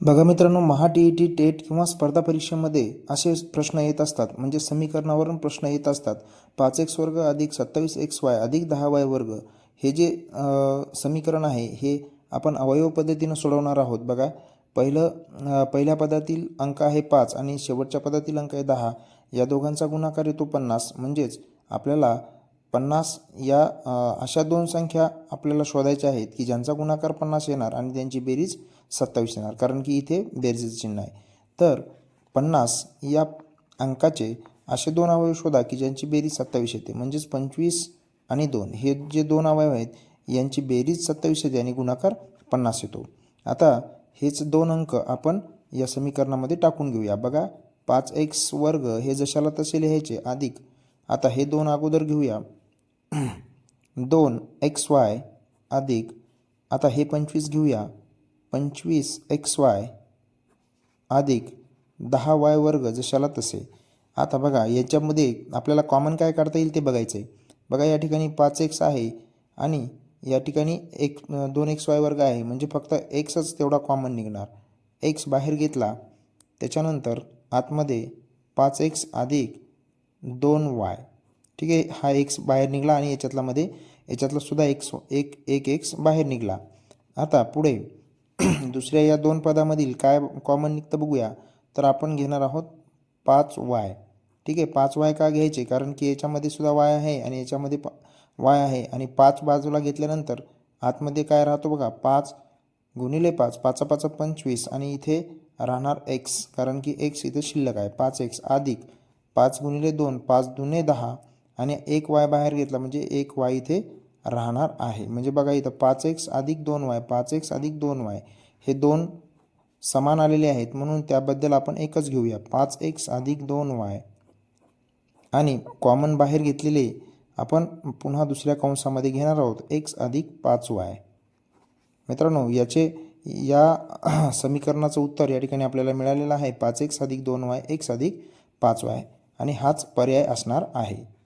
बघा मित्रांनो Maha T E T TET किंवा स्पर्धा परीक्षेमध्ये असे प्रश्न येत असतात. म्हणजे समीकरणावरून प्रश्न येत असतात. पाच एक्स वर्ग अधिक सत्तावीस एक्स वाय अधिक दहा वाय वर्ग. हे जे समीकरण आहे हे आपण अवयव पद्धतीनं सोडवणार आहोत. बघा पहिलं पहिल्या पदातील अंक आहे पाच आणि शेवटच्या पदातील अंक आहे दहा. या दोघांचा गुणाकार येतो पन्नास. म्हणजेच आपल्याला पन्नास या अशा दोन संख्या आपल्याला शोधायच्या आहेत की ज्यांचा गुणाकार पन्नास येणार आणि त्यांची बेरीज सत्तावीस येणार कारण की इथे बेरजेचं चिन्ह आहे. तर पन्नास या अंकाचे असे दोन अवयव शोधा की ज्यांची बेरीज सत्तावीस येते म्हणजेच पंचवीस आणि दोन. हे जे दोन अवयव आहेत यांची बेरीज सत्तावीस येते आणि गुणाकार पन्नास येतो. आता हेच दोन अंक आपण या समीकरणामध्ये टाकून घेऊया. बघा पाच एक्स वर्ग हे जशाला तसे लिहायचे अधिक. आता हे दोन अगोदर घेऊया. दोन एक्स वाय अधिक आता हे पंचवीस घेऊया. पंचवीस एक्स वाय अधिक दहा वाय वर्ग जशाला तसे. आता बघा याच्यामध्ये आपल्याला कॉमन काय काढता येईल ते बघायचं आहे. बघा या ठिकाणी पाच एक्स आहे आणि या ठिकाणी एक दोन एक्स वाय वर्ग आहे. म्हणजे फक्त एक्सच तेवढा कॉमन निघणार. एक्स बाहेर घेतला त्याच्यानंतर आतमध्ये पाच एक्स अधिक दोन वाय. ठीक आहे? हा एक्स बाहेर निघाला आणि याच्यातलामध्ये याच्यातला सुद्धा एक्स एक एक एक्स बाहेर निघाला. आता पुढे दुसऱ्या या दोन पदामधील काय कॉमन निघतं बघूया. तर आपण घेणार आहोत पाच वाय ठीक आहे? पाच वाय का घ्यायचे? कारण की याच्यामध्ये सुद्धा वाय आहे आणि याच्यामध्ये प वाय आहे. आणि पाच बाजूला घेतल्यानंतर आतमध्ये काय राहतो बघा? पाच गुणिले पाच पाचा पाच पंचवीस आणि इथे राहणार एक्स कारण की एक्स इथे शिल्लक आहे. पाच एक्स अधिक पाच गुणिले दोन पाच दुने दहा. आणि एक वाय बाहेर घेतला म्हणजे एक वाय इथे राहणार आहे. म्हणजे बघा इथं पाच एक्स अधिक दोन वाय पाच एक्स अधिक दोन वाय हे दोन समान आलेले आहेत. म्हणून त्याबद्दल आपण एकच घेऊया. पाच एक्स अधिक दोन वाय आणि कॉमन बाहेर घेतलेले आपण पुन्हा दुसऱ्या कंसामध्ये घेणार आहोत. एक्स अधिक पाच वाय. मित्रांनो याचे या समीकरणाचं उत्तर या ठिकाणी आपल्याला मिळालेलं आहे. पाच एक्स अधिक दोन वाय एक्स अधिक पाच वाय आणि हाच पर्याय असणार आहे.